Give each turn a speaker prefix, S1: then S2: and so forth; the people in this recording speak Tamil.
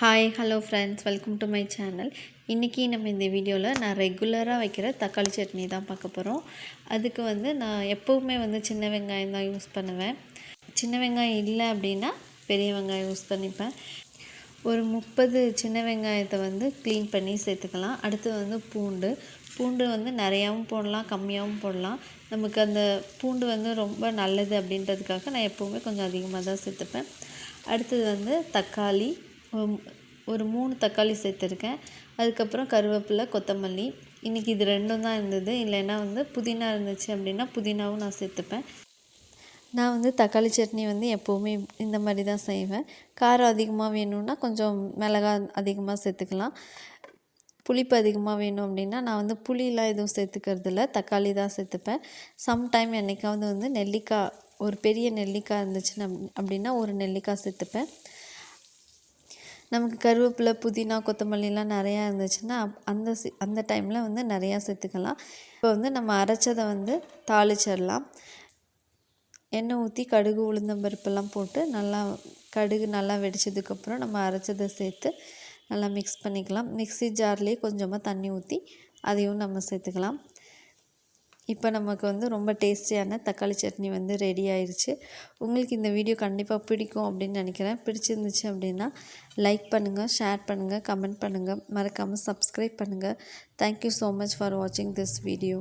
S1: Hi hello friends welcome to my channel இன்றைக்கி நம்ம இந்த வீடியோவில் நான் ரெகுலராக வைக்கிற தக்காளி சட்னி தான் பார்க்க போகிறோம் அதுக்கு வந்து நான் எப்போவுமே வந்து சின்ன வெங்காயம் தான் யூஸ் பண்ணுவேன். சின்ன வெங்காயம் இல்லை அப்படின்னா பெரிய வெங்காயம் யூஸ் பண்ணிப்பேன். ஒரு முப்பது சின்ன வெங்காயத்தை வந்து க்ளீன் பண்ணி சேர்த்துக்கலாம். அடுத்து வந்து பூண்டு. பூண்டு வந்து நிறையாவும் போடலாம் கம்மியாகவும் போடலாம். நமக்கு அந்த பூண்டு வந்து ரொம்ப நல்லது அப்படின்றதுக்காக நான் எப்போவுமே கொஞ்சம் அதிகமாக தான் சேர்த்துப்பேன். அடுத்தது வந்து தக்காளி. ஒரு மூணு தக்காளி சேர்த்துருக்கேன். அதுக்கப்புறம் கருவேப்பிலை கொத்தமல்லி. இன்றைக்கி இது ரெண்டும் தான் இருந்தது. இல்லைன்னா வந்து புதினா இருந்துச்சு அப்படின்னா புதினாவும் நான் சேர்த்துப்பேன். நான் வந்து தக்காளி சட்னி வந்து எப்போவுமே இந்த மாதிரி தான் செய்வேன். காரம் அதிகமாக வேணும்னா கொஞ்சம் மிளகா அதிகமாக சேர்த்துக்கலாம். புளிப்பு அதிகமாக வேணும் அப்படின்னா நான் வந்து புளியெலாம் எதுவும் சேர்த்துக்கிறதில்ல. தக்காளி தான் சேர்த்துப்பேன். சம்டைம் என்றைக்காவது வந்து நெல்லிக்காய் ஒரு பெரிய நெல்லிக்காய் இருந்துச்சுன்னா அப்படின்னா ஒரு நெல்லிக்காய் சேர்த்துப்பேன். நமக்கு கருவேப்பிலை புதினா கொத்தமல்லிலாம் நிறையா இருந்துச்சுன்னா அந்த சி அந்த டைமில் வந்து நிறையா சேர்த்துக்கலாம். இப்போ வந்து நம்ம அரைச்சதை வந்து தாளிச்சிடலாம். எண்ணெய் ஊற்றி கடுகு உளுந்தம்பருப்பெல்லாம் போட்டு நல்லா கடுகு நல்லா வெடித்ததுக்கப்புறம் நம்ம அரைச்சதை சேர்த்து நல்லா மிக்ஸ் பண்ணிக்கலாம். மிக்ஸி ஜார்லேயே கொஞ்சமாக தண்ணி ஊற்றி அதையும் நம்ம சேர்த்துக்கலாம். இப்போ நமக்கு வந்து ரொம்ப டேஸ்டியான தக்காளி சட்னி வந்து ரெடி ஆயிடுச்சு உங்களுக்கு இந்த வீடியோ கண்டிப்பாக பிடிக்கும் அப்படின்னு நினைக்கிறேன். பிடிச்சிருந்துச்சு அப்படின்னா லைக் பண்ணுங்கள் ஷேர் பண்ணுங்கள் கமெண்ட் பண்ணுங்கள் மறக்காமல் சப்ஸ்கிரைப் பண்ணுங்கள் thank you so much for வாட்சிங் திஸ் வீடியோ